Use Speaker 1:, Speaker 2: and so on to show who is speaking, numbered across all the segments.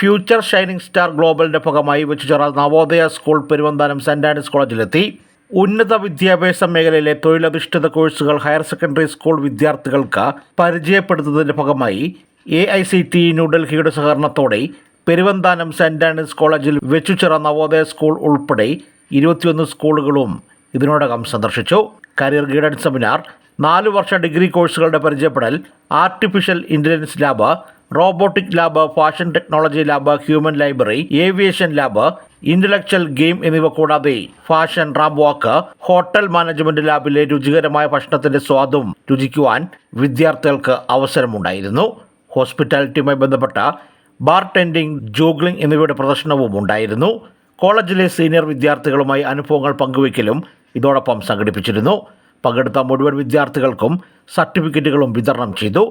Speaker 1: Future shining star ഗ്ലോബലിന്റെ ഭാഗമായി വെച്ചുചേർന്ന നവോദയ സ്കൂൾ പെരുവന്താനം സെന്റ് ആൻഡ്സ് കോളേജിലെത്തി. ഉന്നത വിദ്യാഭ്യാസ മേഖലയിലെ തൊഴിലധിഷ്ഠിത കോഴ്സുകൾ ഹയർ സെക്കൻഡറി സ്കൂൾ വിദ്യാർത്ഥികൾക്ക് പരിചയപ്പെടുത്തുന്നതിന്റെ ഭാഗമായി എ ഐ സി ടി ന്യൂഡൽഹിയുടെ സഹകരണത്തോടെ പെരുവന്താനം സെന്റ് ആൻഡ്സ് കോളേജിൽ വെച്ചുചേർന്ന നവോദയ സ്കൂൾ ഉൾപ്പെടെ ഇരുപത്തിയൊന്ന് സ്കൂളുകളും ഇതിനോടകം സന്ദർശിച്ചു. കരിയർ ഗൈഡൻസ് സെമിനാർ നാലു വർഷ ഡിഗ്രി കോഴ്സുകളുടെ പരിചയപ്പെടൽ artificial intelligence lab robotic lab fashion technology lab human library aviation lab intellectual game എന്നിവ കൂടാതെ fashion ramp walk hotel management ലാബിലെ രുചികരമായ ഭക്ഷണത്തിന്റെ സ്വാദും രുചിക്കുവാൻ വിദ്യാർത്ഥികൾക്ക് അവസരമുണ്ടായിരുന്നു. ഹോസ്പിറ്റാലിറ്റിയുമായി ബന്ധപ്പെട്ട ബാർ ടെൻഡിംഗ് ജോഗ്ലിംഗ് എന്നിവയുടെ പ്രദർശനവും ഉണ്ടായിരുന്നു. കോളേജിലെ സീനിയർ വിദ്യാർത്ഥികളുമായി അനുഭവങ്ങൾ പങ്കുവയ്ക്കലും ഇതോടൊപ്പം സംഘടിപ്പിച്ചിരുന്നു. പങ്കെടുത്ത മുഴുവൻ വിദ്യാർത്ഥികൾക്കും സർട്ടിഫിക്കറ്റുകളും വിതരണം ചെയ്തു.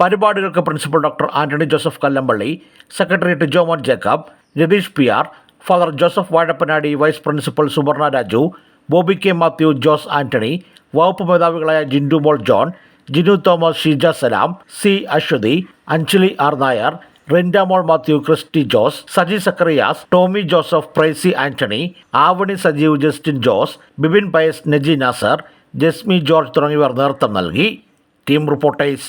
Speaker 1: പരിപാടികൾക്ക് principal doctor Antony Joseph Kallampally secretariat Jomon Jacob Ratheesh P R father Joseph Vazhappanady vice principal Suvarna Raju Bobby K Mathew Jose Antony വകുപ്പ് മേധാവികളായ ജിൻഡു മോൾ ജോൺ ജിനു തോമസ് ഷീജ സലാം സി അശ്വതി അഞ്ജലി ആർ നായർ റിൻഡാമോൾ മാത്യു ക്രിസ്റ്റി ജോസ് സജി സക്കറിയാസ് ടോമി ജോസഫ് പ്രൈസി ആന്റണി ആവണി സജീവ് ജസ്റ്റിൻ ജോസ് ബിബിൻ പയസ് നജി നാസർ ജസ്മി ജോർജ് തുടങ്ങിയവർ നേതൃത്വം നൽകി. Team reporters.